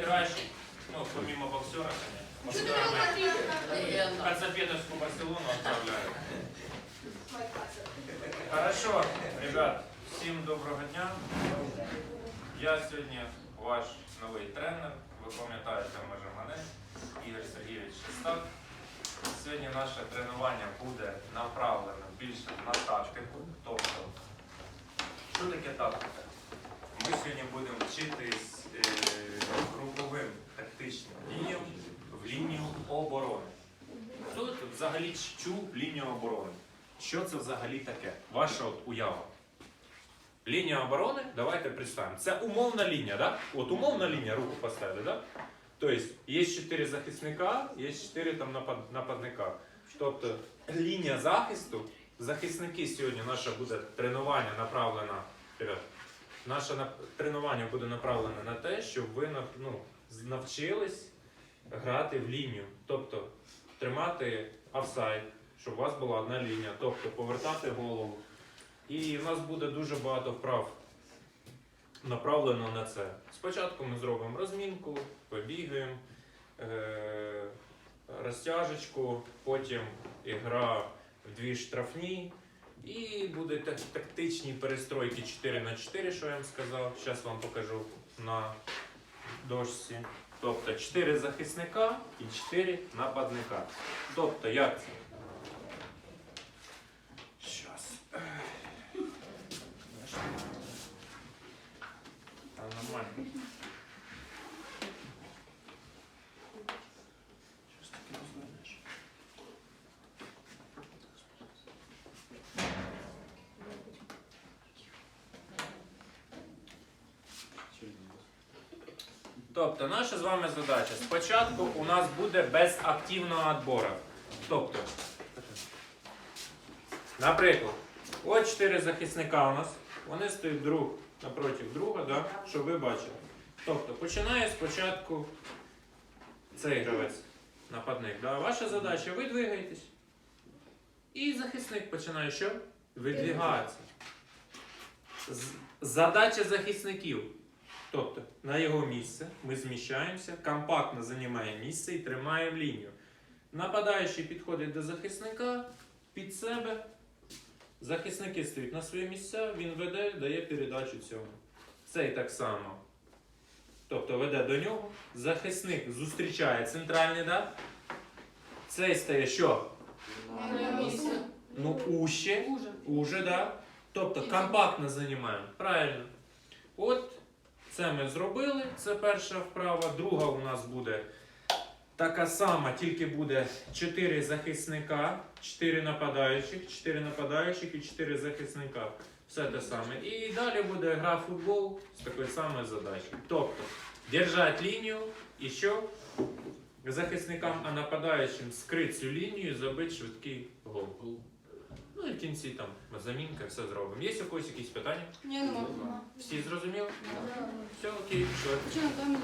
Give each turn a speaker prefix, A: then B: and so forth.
A: играешь, ну, помимо боксера, конечно. Хацапетовскую Барселону отправляю. Хорошо, ребят, всім доброго дня. Я сьогодні ваш новий тренер. Ви пам'ятаєте, може мене, Ігор Сергійович Шестак. Сьогодні наше тренування буде направлено більше на тактику. Тобто, що таке тактика? Ми сьогодні будемо вчитись груповим тактичним діям в лінію оборони. Хто взагалі чув лінію оборони? Що це взагалі таке? Ваша от уява. Лінія оборони, давайте представимо. Це умовна лінія, да? От умовна лінія, руку поставили, да? Тобто є 4 захисника, є 4 там напад- нападника. Тобто лінія захисту, захисники сьогодні наше буде тренування направлено. Наше тренування буде направлене на те, щоб ви ну, навчились грати в лінію. Тобто тримати офсайд, щоб у вас була одна лінія, тобто повертати голову. І в нас буде дуже багато вправ направлено на це. Спочатку ми зробимо розмінку, побігаємо, е- розтяжечку, потім ігра в дві штрафні. І буде так- тактичні перестройки 4 на 4, що я вам сказав. Зараз вам покажу на дошці. Тобто 4 захисника і 4 нападника. Тобто як це? Тобто, наша з вами задача. Спочатку у нас буде без активного відбору. Тобто, наприклад, от чотири захисника у нас. Вони стоять друг напроти друга, да? щоб ви бачили. Тобто, починає спочатку цей гравець, нападник. Да? Ваша задача ви двигаєтесь. І захисник починає що? Видвігатися. Задача захисників. Тобто на його місце ми зміщаємося, компактно займає місце і тримаємо лінію. Нападаючий підходить до захисника під себе. Захисники стоять на свої місця, він веде, дає передачу цьому. Цей так само. Тобто веде до нього. Захисник зустрічає центральний да? Цей стає що? Ну, уще. Уже, да? Тобто компактно займаємо. Правильно. От це ми зробили. Це перша вправа. Друга у нас буде така сама, тільки буде 4 захисника, 4 нападаючих, 4 нападаючих і 4 захисника. Все те саме. І далі буде гра в футбол з такою самою задачею. Тобто, держать лінію і що? Захисникам, а нападаючим скрити цю лінію і забити швидкий гол. Ну і в кінці там замінка, все зробимо. Є у когось якісь питання?
B: Ні, нема.
A: Всі зрозуміли? Все окей, все.
B: Чому там є?